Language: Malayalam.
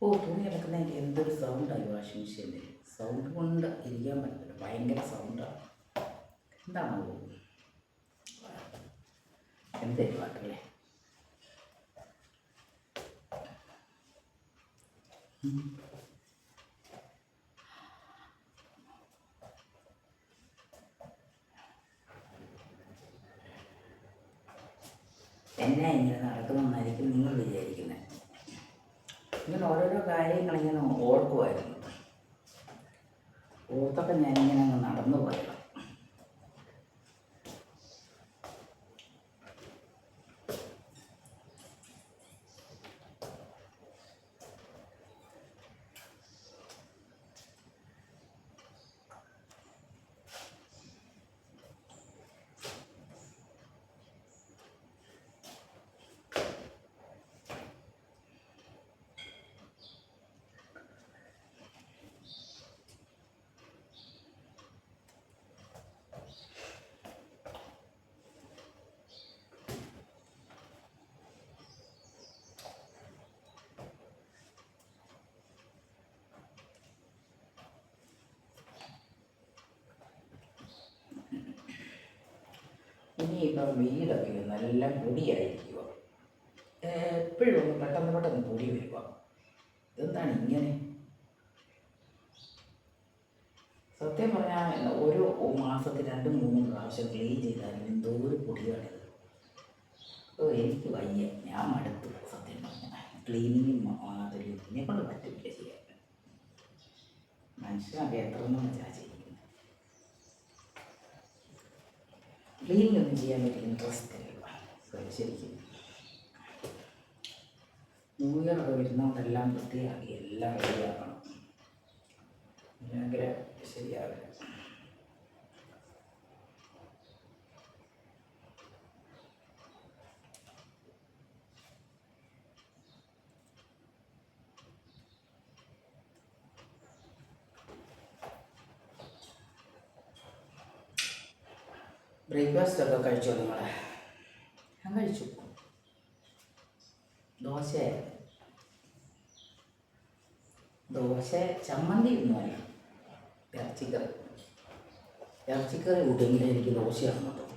ഓ തുണി അലക്കുന്നതിന്റെ എന്തൊരു സൗണ്ടായി വാഷിംഗ് മെഷീനിൽ സൗണ്ട് കൊണ്ട് ഇരിക്കാൻ പറ്റില്ല ഭയങ്കര സൗണ്ടാണ് എന്താണോ എന്തേ പാട്ടല്ലേ എന്നെ ഇങ്ങനെ വിചാരിക്കുന്നത് ഇങ്ങനെ ഓരോരോ കാര്യങ്ങളിങ്ങനെ ഓർക്കുമായിരുന്നു ഓർത്തൊക്കെ ഞാനിങ്ങനെ അങ്ങ് നടന്നു പോയത് ഇനിയിപ്പം വീടൊക്കെ നല്ല പൊടിയായിരിക്കുക. എപ്പോഴും ഒന്ന് പെട്ടെന്ന് പെട്ടെന്ന് പൊടി വരിക. ഇതെന്താണ് ഇങ്ങനെ? സത്യം പറഞ്ഞാൽ ഓരോ മാസത്തിൽ രണ്ട് മൂന്ന് പ്രാവശ്യം ക്ലീൻ ചെയ്താൽ എന്തോ ഒരു പൊടിയാണ് ഓ എനിക്ക് വയ്യ. ഞാൻ മടുത്തു സത്യം പറഞ്ഞാൽ ക്ലീനിങ്ങും മാത്രം എന്നെ കൊണ്ട് പറ്റില്ല ചെയ്യാൻ. മനുഷ്യനൊക്കെ എത്ര ഒന്നും വെച്ചാൽ ഒന്നും ചെയ്യാൻ വലിയ ഇൻട്രസ്റ്റ് ഇല്ല ശരിക്കും ന്യൂ ഇയർ ഒക്കെ വരുന്നതുകൊണ്ടെല്ലാം വൃത്തിയാക്കി എല്ലാം ബ്രേക്ക്ഫാസ്റ്റ് ഒക്കെ കഴിച്ചോ നിങ്ങൾ ഞാൻ കഴിച്ചു. ദോശ ദോശ ചമ്മന്തി ഒന്നുമല്ല ഇറച്ചിക്കറി. ഇറച്ചിക്കറി കൂട്ടിയെങ്കിൽ എനിക്ക് ദോശയാണ് കേട്ടോ